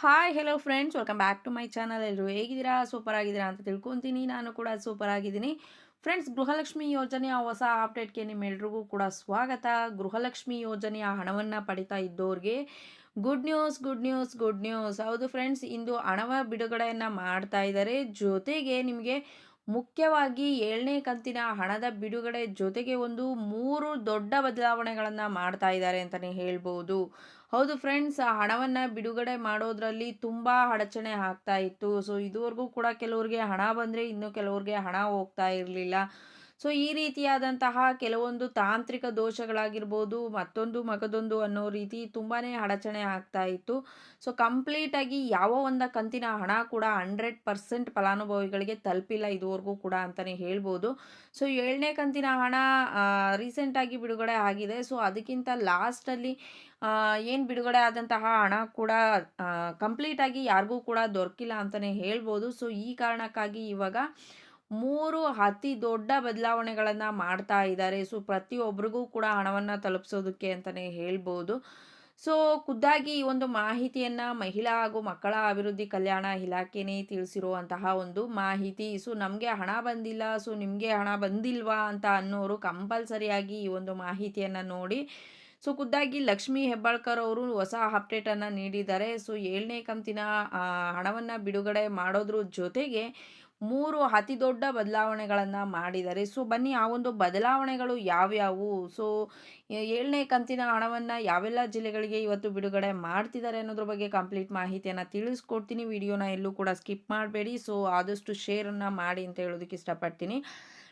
Hi hello friends welcome back to my channel ಎಲ್ಲರೂ ಹೇಗಿದ್ದೀರಾ? Super ಆಗಿದ್ದೀರಾ ಅಂತ ತಿಳ್ಕೊತೀನಿ. ನಾನು ಕೂಡ ಸೂಪರ್ ಆಗಿದ್ದೀನಿ ಫ್ರೆಂಡ್ಸ್ ಗೃಹಲಕ್ಷ್ಮಿ ಯೋಜನೆಯ ಹೊಸ ಅಪ್ಡೇಟ್ಗೆ ನಿಮ್ಮೆಲ್ರಿಗೂ ಕೂಡ ಸ್ವಾಗತ. ಗೃಹಲಕ್ಷ್ಮಿ ಯೋಜನೆಯ ಹಣವನ್ನು ಪಡಿತಾ ಇದ್ದವ್ರಿಗೆ good news good news good news ಹೌದು ಫ್ರೆಂಡ್ಸ್ ಇಂದು ಹಣವ ಬಿಡುಗಡೆಯನ್ನು ಮಾಡ್ತಾ ಇದ್ದಾರೆ. ಜೊತೆಗೆ ನಿಮಗೆ ಮುಖ್ಯವಾಗಿ ಏಳನೇ ಕಂತಿನ ಹಣದ ಬಿಡುಗಡೆ ಜೊತೆಗೆ ಒಂದು ಮೂರು ದೊಡ್ಡ ಬದಲಾವಣೆಗಳನ್ನು ಮಾಡ್ತಾ ಇದ್ದಾರೆ ಅಂತಲೇ ಹೇಳ್ಬೋದು. ಹೌದು ಫ್ರೆಂಡ್ಸ್ ಹಣವನ್ನು ಬಿಡುಗಡೆ ಮಾಡೋದ್ರಲ್ಲಿ ತುಂಬ ಅಡಚಣೆ ಆಗ್ತಾ ಇತ್ತು. ಸೊ ಇದುವರೆಗೂ ಕೂಡ ಕೆಲವ್ರಿಗೆ ಹಣ ಬಂದರೆ ಇನ್ನು ಕೆಲವ್ರಿಗೆ ಹಣ ಹೋಗ್ತಾ ಇರಲಿಲ್ಲ. ಸೊ ಈ ರೀತಿಯಾದಂತಹ ಕೆಲವೊಂದು ತಾಂತ್ರಿಕ ದೋಷಗಳಾಗಿರ್ಬೋದು, ಮತ್ತೊಂದು ಮಗದೊಂದು ಅನ್ನೋ ರೀತಿ ತುಂಬಾ ಅಡಚಣೆ ಆಗ್ತಾ ಇತ್ತು. ಸೊ ಕಂಪ್ಲೀಟಾಗಿ ಯಾವ ಒಂದು ಕಂತಿನ ಹಣ ಕೂಡ ಹಂಡ್ರೆಡ್ ಪರ್ಸೆಂಟ್ ಫಲಾನುಭವಿಗಳಿಗೆ ತಲುಪಿಲ್ಲ ಇದುವರೆಗೂ ಕೂಡ ಅಂತಲೇ ಹೇಳ್ಬೋದು. ಸೊ ಏಳನೇ ಕಂತಿನ ಹಣ ರೀಸೆಂಟಾಗಿ ಬಿಡುಗಡೆ ಆಗಿದೆ. ಸೊ ಅದಕ್ಕಿಂತ ಲಾಸ್ಟಲ್ಲಿ ಏನು ಬಿಡುಗಡೆ ಆದಂತಹ ಹಣ ಕೂಡ ಕಂಪ್ಲೀಟಾಗಿ ಯಾರಿಗೂ ಕೂಡ ದೊರಕಿಲ್ಲ ಅಂತಲೇ ಹೇಳ್ಬೋದು. ಸೊ ಈ ಕಾರಣಕ್ಕಾಗಿ ಇವಾಗ ಮೂರು ಅತಿ ದೊಡ್ಡ ಬದಲಾವಣೆಗಳನ್ನು ಮಾಡ್ತಾ ಇದ್ದಾರೆ. ಸೊ ಪ್ರತಿಯೊಬ್ಬರಿಗೂ ಕೂಡ ಹಣವನ್ನು ತಲುಪಿಸೋದಕ್ಕೆ ಅಂತಲೇ ಹೇಳ್ಬೋದು. ಸೊ ಖುದ್ದಾಗಿ ಈ ಒಂದು ಮಾಹಿತಿಯನ್ನು ಮಹಿಳಾ ಹಾಗೂ ಮಕ್ಕಳ ಅಭಿವೃದ್ಧಿ ಕಲ್ಯಾಣ ಇಲಾಖೆನೇ ತಿಳಿಸಿರುವಂತಹ ಒಂದು ಮಾಹಿತಿ. ಸೊ ನಮಗೆ ಹಣ ಬಂದಿಲ್ಲ. ಸೊ ನಿಮಗೆ ಹಣ ಬಂದಿಲ್ವಾ ಅಂತ ಅನ್ನೋರು ಕಂಪಲ್ಸರಿಯಾಗಿ ಈ ಒಂದು ಮಾಹಿತಿಯನ್ನು ನೋಡಿ. ಸೊ ಖುದ್ದಾಗಿ ಲಕ್ಷ್ಮೀ ಹೆಬ್ಬಾಳ್ಕರ್ ಅವರು ಹೊಸ ಅಪ್ಡೇಟನ್ನು ನೀಡಿದ್ದಾರೆ. ಸೊ ಏಳನೇ ಕಂತಿನ ಹಣವನ್ನು ಬಿಡುಗಡೆ ಮಾಡೋದ್ರ ಜೊತೆಗೆ ಮೂರು ಅತಿ ದೊಡ್ಡ ಬದಲಾವಣೆಗಳನ್ನು ಮಾಡಿದ್ದಾರೆ ಸೊ, ಬನ್ನಿ ಆ ಒಂದು ಬದಲಾವಣೆಗಳು ಯಾವ್ಯಾವು? ಸೊ ಏಳನೇ ಕಂತಿನ ಹಣವನ್ನು ಯಾವೆಲ್ಲ ಜಿಲ್ಲೆಗಳಿಗೆ ಇವತ್ತು ಬಿಡುಗಡೆ ಮಾಡ್ತಿದ್ದಾರೆ ಅನ್ನೋದ್ರ ಬಗ್ಗೆ ಕಂಪ್ಲೀಟ್ ಮಾಹಿತಿಯನ್ನು ತಿಳಿಸ್ಕೊಡ್ತೀನಿ. ವಿಡಿಯೋನ ಎಲ್ಲೂ ಕೂಡ ಸ್ಕಿಪ್ ಮಾಡಬೇಡಿ. ಸೊ, ಆದಷ್ಟು ಶೇರನ್ನು ಮಾಡಿ ಅಂತ ಹೇಳೋದಕ್ಕೆ ಇಷ್ಟಪಡ್ತೀನಿ.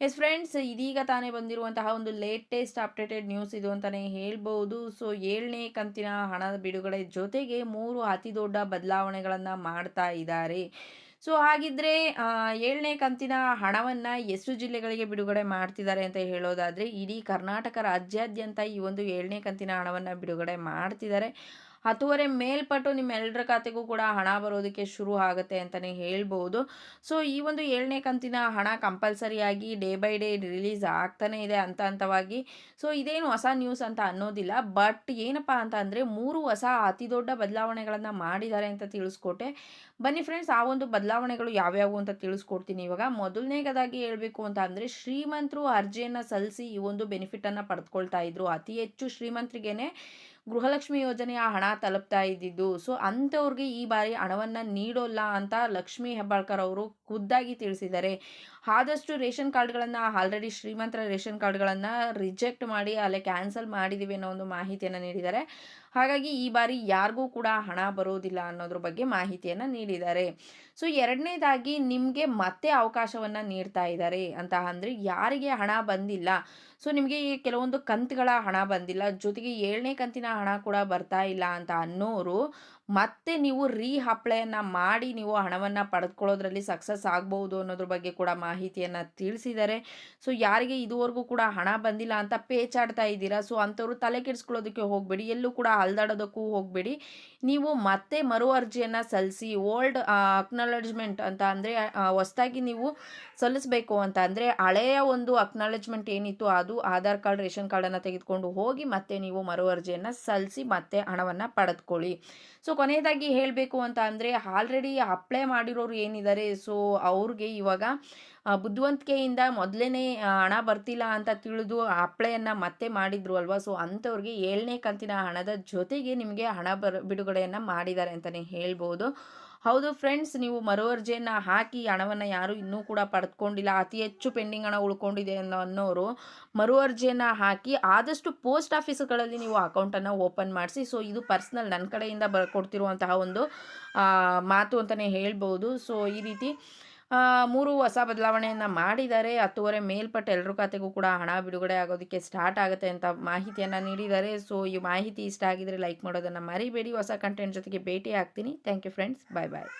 ಎಸ್ ಫ್ರೆಂಡ್ಸ್, ಇದೀಗ ತಾನೇ ಬಂದಿರುವಂತಹ ಒಂದು ಲೇಟೆಸ್ಟ್ ಅಪ್ಡೇಟೆಡ್ ನ್ಯೂಸ್ ಇದು ಅಂತಲೇ ಹೇಳ್ಬೋದು ಸೊ ಏಳನೇ ಕಂತಿನ ಹಣದ ಬಿಡುಗಡೆ ಜೊತೆಗೆ ಮೂರು ಅತಿ ದೊಡ್ಡ ಬದಲಾವಣೆಗಳನ್ನು ಮಾಡ್ತಾ ಇದ್ದಾರೆ. ಸೊ ಹಾಗಿದ್ರೆ ಏಳನೇ ಕಂತಿನ ಹಣವನ್ನು ಎಷ್ಟು ಜಿಲ್ಲೆಗಳಿಗೆ ಬಿಡುಗಡೆ ಮಾಡ್ತಿದ್ದಾರೆ ಅಂತ ಹೇಳೋದಾದರೆ, ಇಡೀ ಕರ್ನಾಟಕ ರಾಜ್ಯಾದ್ಯಂತ ಈ ಒಂದು ಏಳನೇ ಕಂತಿನ ಹಣವನ್ನು ಬಿಡುಗಡೆ ಮಾಡ್ತಿದ್ದಾರೆ. ಹತ್ತುವರೆ ಮೇಲ್ಪಟ್ಟು ನಿಮ್ಮೆಲ್ಲರ ಖಾತೆಗೂ ಕೂಡ ಹಣ ಬರೋದಕ್ಕೆ ಶುರು ಆಗುತ್ತೆ ಅಂತಲೇ ಹೇಳ್ಬೋದು. ಸೊ ಈ ಒಂದು ಏಳನೇ ಕಂತಿನ ಹಣ ಕಂಪಲ್ಸರಿಯಾಗಿ ಡೇ ಬೈ ಡೇ ರಿಲೀಸ್ ಆಗ್ತಾನೆ ಇದೆ ಹಂತ ಹಂತವಾಗಿ ಸೊ ಇದೇನು ಹೊಸ ನ್ಯೂಸ್ ಅಂತ ಅನ್ನೋದಿಲ್ಲ. ಬಟ್ ಏನಪ್ಪ ಅಂತ ಅಂದರೆ ಮೂರು ಹೊಸ ಅತಿ ದೊಡ್ಡ ಬದಲಾವಣೆಗಳನ್ನು ಮಾಡಿದ್ದಾರೆ ಅಂತ ತಿಳಿಸ್ಕೊಟ್ಟೆ. ಬನ್ನಿ ಫ್ರೆಂಡ್ಸ್ ಆ ಒಂದು ಬದಲಾವಣೆಗಳು ಯಾವ್ಯಾವು ಅಂತ ತಿಳಿಸ್ಕೊಡ್ತೀನಿ ಇವಾಗ. ಮೊದಲನೇದಾಗಿ ಹೇಳಬೇಕು ಅಂತ ಅಂದರೆ ಶ್ರೀಮಂತರು ಅರ್ಜಿಯನ್ನು ಸಲ್ಲಿಸಿ ಈ ಒಂದು ಬೆನಿಫಿಟನ್ನು ಪಡೆದುಕೊಳ್ತಾ ಇದ್ರು. ಅತಿ ಹೆಚ್ಚು ಶ್ರೀಮಂತರಿಗೇನೆ ಗೃಹಲಕ್ಷ್ಮಿ ಯೋಜನೆಯ ಹಣ ತಲುಪ್ತಾ ಇದ್ದಿದ್ದು, ಸೊ ಅಂಥವ್ರಿಗೆ ಈ ಬಾರಿ ಹಣವನ್ನು ನೀಡೋಲ್ಲ ಅಂತ ಲಕ್ಷ್ಮಿ ಹೆಬ್ಬಾಳ್ಕರ್ ಅವರು ಖುದ್ದಾಗಿ ತಿಳಿಸಿದ್ದಾರೆ. ಆದಷ್ಟು ರೇಷನ್ ಕಾರ್ಡ್ಗಳನ್ನು ಆಲ್ರೆಡಿ ಶ್ರೀಮಂತರ ರೇಷನ್ ಕಾರ್ಡ್ಗಳನ್ನು ರಿಜೆಕ್ಟ್ ಮಾಡಿ ಅಲ್ಲೇ ಕ್ಯಾನ್ಸಲ್ ಮಾಡಿದ್ದೀವಿ ಅನ್ನೋ ಒಂದು ಮಾಹಿತಿಯನ್ನು ನೀಡಿದ್ದಾರೆ. ಹಾಗಾಗಿ ಈ ಬಾರಿ ಯಾರಿಗೂ ಕೂಡ ಹಣ ಬರೋದಿಲ್ಲ ಅನ್ನೋದ್ರ ಬಗ್ಗೆ ಮಾಹಿತಿಯನ್ನು ನೀಡಿದ್ದಾರೆ. ಸೊ ಎರಡನೇದಾಗಿ ನಿಮಗೆ ಮತ್ತೆ ಅವಕಾಶವನ್ನು ನೀಡ್ತಾ ಇದ್ದಾರೆ ಅಂತ ಅಂದರೆ ಯಾರಿಗೆ ಹಣ ಬಂದಿಲ್ಲ? ಸೊ, ನಿಮಗೆ ಈ ಕೆಲವೊಂದು ಕಂತುಗಳ ಹಣ ಬಂದಿಲ್ಲ. ಜೊತೆಗೆ ಏಳನೇ ಕಂತಿನ ಹಣ ಕೂಡ ಬರ್ತಾ ಇಲ್ಲ ಅಂತ ಅನ್ನೋರು ಮತ್ತೆ ನೀವು ರೀ ಅಪ್ಲೈಯನ್ನು ಮಾಡಿ ನೀವು ಹಣವನ್ನು ಪಡೆದುಕೊಳ್ಳೋದ್ರಲ್ಲಿ ಸಕ್ಸಸ್ ಆಗ್ಬೋದು ಅನ್ನೋದ್ರ ಬಗ್ಗೆ ಕೂಡ ಮಾಹಿತಿಯನ್ನು ತಿಳಿಸಿದ್ದಾರೆ. ಸೊ, ಯಾರಿಗೆ ಇದುವರೆಗೂ ಕೂಡ ಹಣ ಬಂದಿಲ್ಲ ಅಂತ ಪೇಚಾಡ್ತಾ ಇದ್ದೀರಾ? ಸೊ, ಅಂಥವ್ರು ತಲೆ ಕೆಡಿಸ್ಕೊಳ್ಳೋದಕ್ಕೆ ಹೋಗಬೇಡಿ, ಎಲ್ಲೂ ಕೂಡ ಅಲ್ದಾಡೋದಕ್ಕೂ ಹೋಗಬೇಡಿ. ನೀವು ಮತ್ತೆ ಮರು ಅರ್ಜಿಯನ್ನು ಸಲ್ಲಿಸಿ, ಓಲ್ಡ್ ಅಕ್ನಾಲಜ್ಮೆಂಟ್ ಅಂತ ಅಂದರೆ ಹೊಸದಾಗಿ ನೀವು ಸಲ್ಲಿಸಬೇಕು ಅಂತ ಅಂದರೆ, ಹಳೆಯ ಒಂದು ಅಕ್ನಾಲಜ್ಮೆಂಟ್ ಏನಿತ್ತು ಅದು ಆಧಾರ್ ಕಾರ್ಡ್, ರೇಷನ್ ಕಾರ್ಡನ್ನು ತೆಗೆದುಕೊಂಡು ಹೋಗಿ ಮತ್ತೆ ನೀವು ಮರು ಅರ್ಜಿಯನ್ನು ಸಲ್ಲಿಸಿ ಮತ್ತೆ ಹಣವನ್ನು ಪಡೆದುಕೊಳ್ಳಿ. ಸೊ ಕೊನೆಯದಾಗಿ ಹೇಳಬೇಕು ಅಂತ ಅಂದರೆ ಆಲ್ರೆಡಿ ಅಪ್ಲೈ ಮಾಡಿರೋರು ಏನಿದ್ದಾರೆ? ಸೊ ಅವ್ರಿಗೆ ಇವಾಗ ಬುದ್ಧಿವಂತಿಕೆಯಿಂದ ಮೊದಲೇ ಹಣ ಬರ್ತಿಲ್ಲ ಅಂತ ತಿಳಿದು ಅಪ್ಲೈಯನ್ನು ಮತ್ತೆ ಮಾಡಿದ್ರು ಅಲ್ವಾ? ಸೊ ಅಂಥವ್ರಿಗೆ ಏಳನೇ ಕಂತಿನ ಹಣದ ಜೊತೆಗೆ ನಿಮಗೆ ಹಣ ಬರ್, ಬಿಡುಗಡೆಯನ್ನು ಮಾಡಿದ್ದಾರೆ ಅಂತಲೇ ಹೇಳ್ಬೋದು. ಹೌದು ಫ್ರೆಂಡ್ಸ್ ನೀವು ಮರು ಅರ್ಜಿಯನ್ನು ಹಾಕಿ ಹಣವನ್ನು ಯಾರು ಇನ್ನೂ ಕೂಡ ಪಡೆದುಕೊಂಡಿಲ್ಲ, ಅತಿ ಹೆಚ್ಚು ಪೆಂಡಿಂಗ್ ಹಣ ಉಳ್ಕೊಂಡಿದೆ ಅನ್ನೋ ಅನ್ನೋರು ಮರು ಅರ್ಜಿಯನ್ನು ಹಾಕಿ ಆದಷ್ಟು ಪೋಸ್ಟ್ ಆಫೀಸ್ಗಳಲ್ಲಿ ನೀವು ಅಕೌಂಟನ್ನು ಓಪನ್ ಮಾಡಿಸಿ. ಸೊ ಇದು ಪರ್ಸ್ನಲ್ ನನ್ನ ಕಡೆಯಿಂದ ಬರ್ಕೊಡ್ತಿರುವಂತಹ ಕೊಡ್ತಿರುವಂತಹ ಒಂದು ಮಾತು ಅಂತಲೇ ಹೇಳ್ಬೋದು. ಸೊ ಈ ರೀತಿ ಮೂರು ಹೊಸ ಬದಲಾವಣೆಯನ್ನು ಮಾಡಿದ್ದಾರೆ ಹತ್ತುವರೆ ಮೇಲ್ಪಟ್ಟ ಎಲ್ಲರ ಖಾತೆಗೂ ಕೂಡ ಹಣ ಬಿಡುಗಡೆ ಆಗೋದಕ್ಕೆ ಸ್ಟಾರ್ಟ್ ಆಗುತ್ತೆ ಅಂತ ಮಾಹಿತಿಯನ್ನು ನೀಡಿದ್ದಾರೆ. ಸೊ ಈ ಮಾಹಿತಿ ಇಷ್ಟ ಆಗಿದರೆ ಲೈಕ್ ಮಾಡೋದನ್ನು ಮರಿಬೇಡಿ. ಹೊಸ ಕಂಟೆಂಟ್ ಜೊತೆಗೆ ಭೇಟಿ ಆಗ್ತೀನಿ thank you friends bye bye